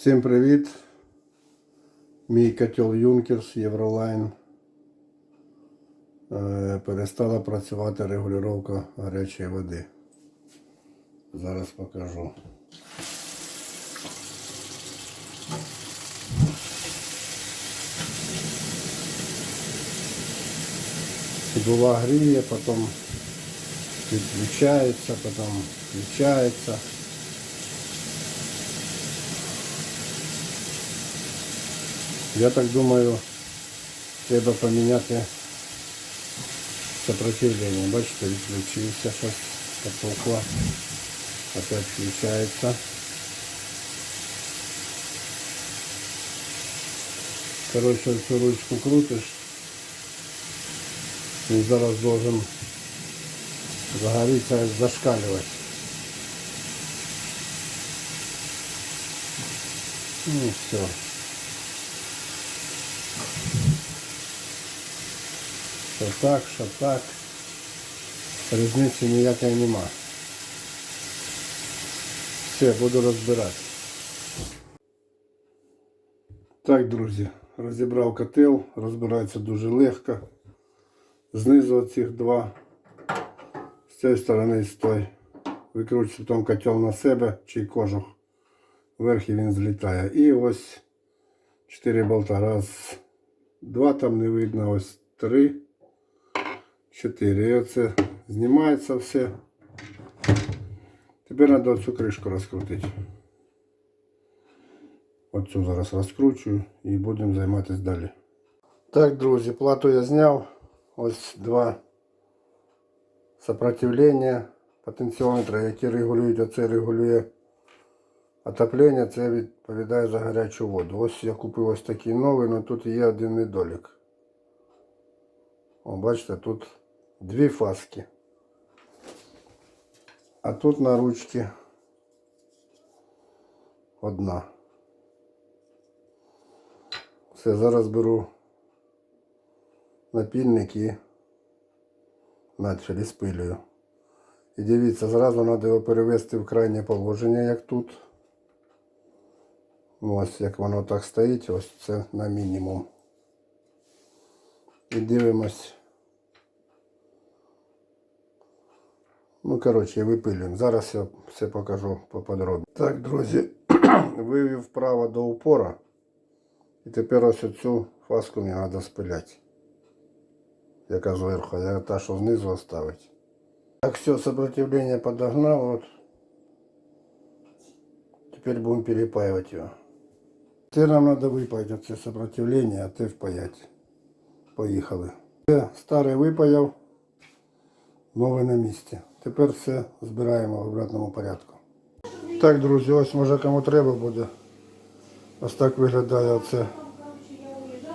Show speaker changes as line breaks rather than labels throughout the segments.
Всім привіт! Мій котел Юнкерс Євролайн. Е, Перестала працювати регулювання гарячої води. Зараз покажу. Була гріє, потім відключається, потім включається. Я так думаю, треба поміняти сопротивление. Бачите, відключився щось, потухло. Опять включається. Короче, цю ручку крутиш. Він зараз должен загоріться, зашкалювати. Ну і все. Що так, що так. Різниці ніякої нема. Все, буду розбирати. Так, друзі, розібрав котел, розбирається дуже легко. Знизу оцих два, з цієї сторони і з той. Викручується потім котел на себе, чий кожух. Вверх і він злітає. І ось 4 болта. Раз, два там не видно, ось три. 4. І оце знімається все. Тепер треба оцю кришку розкрутити. Оцю зараз розкручую і будемо займатися далі. Так, друзі, плату я зняв. Ось два сопротивлення потенціометра, які регулюють, оце регулює отоплення, це відповідає за гарячу воду. Ось я купив ось такий новий, але тут є один недолік. О, бачите, тут дві фаски. А тут на ручці одна. Все, зараз беру напільник і надфілі спилюю. І дивіться, зразу треба його перевести в крайнє положення, як тут. Ну, Ось як воно так стоїть, ось це на мінімум. І дивимось. Ну, коротше, випилюємо. Зараз я все покажу поподробно. Так, друзі, вивів вправо до упора. І тепер ось цю фаску мені треба спиляти. Яка зверху, я та, що знизу оставить. Так, все, сопротивление подогнал. Вот. Теперь будем перепаивать его. Теперь нам надо выпаять оце сопротивление, а ти впаять. Поїхали. Все, старий випаяв, нове на місці. Тепер все збираємо в обратному порядку. Так, друзі, ось може кому треба буде. Ось так виглядає оце,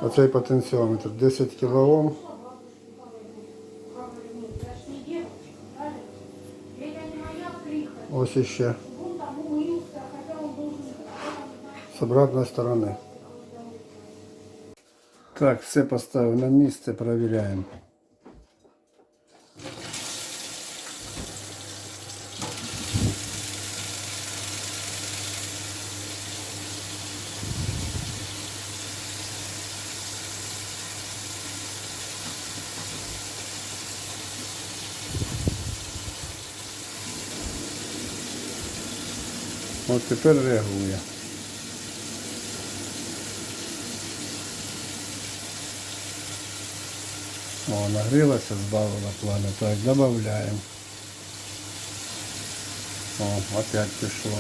оцей потенціометр. 10 кОм. Ось іще. З обратної сторони. Так, все поставив на місце, перевіряємо. От тепер реагує. О, нагрілася, збавила пламя. Так, додаємо. О, опять пішло.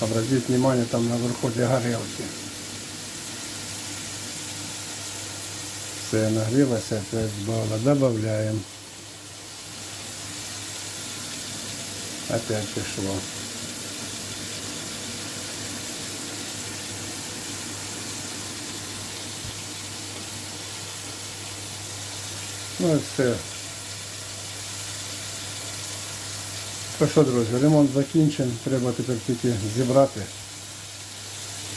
Обратите внимание, там наверху для горелки. Все, нагрілося, опять збавила. Добавляємо. Опять пішло. Ну і все. То що, друзі, ремонт закінчений, треба тепер тільки зібрати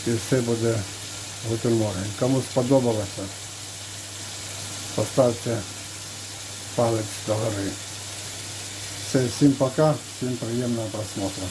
і все буде гутельморен. Кому сподобалося, поставте палець догори. Все, всім пока, всім приємного просмотру.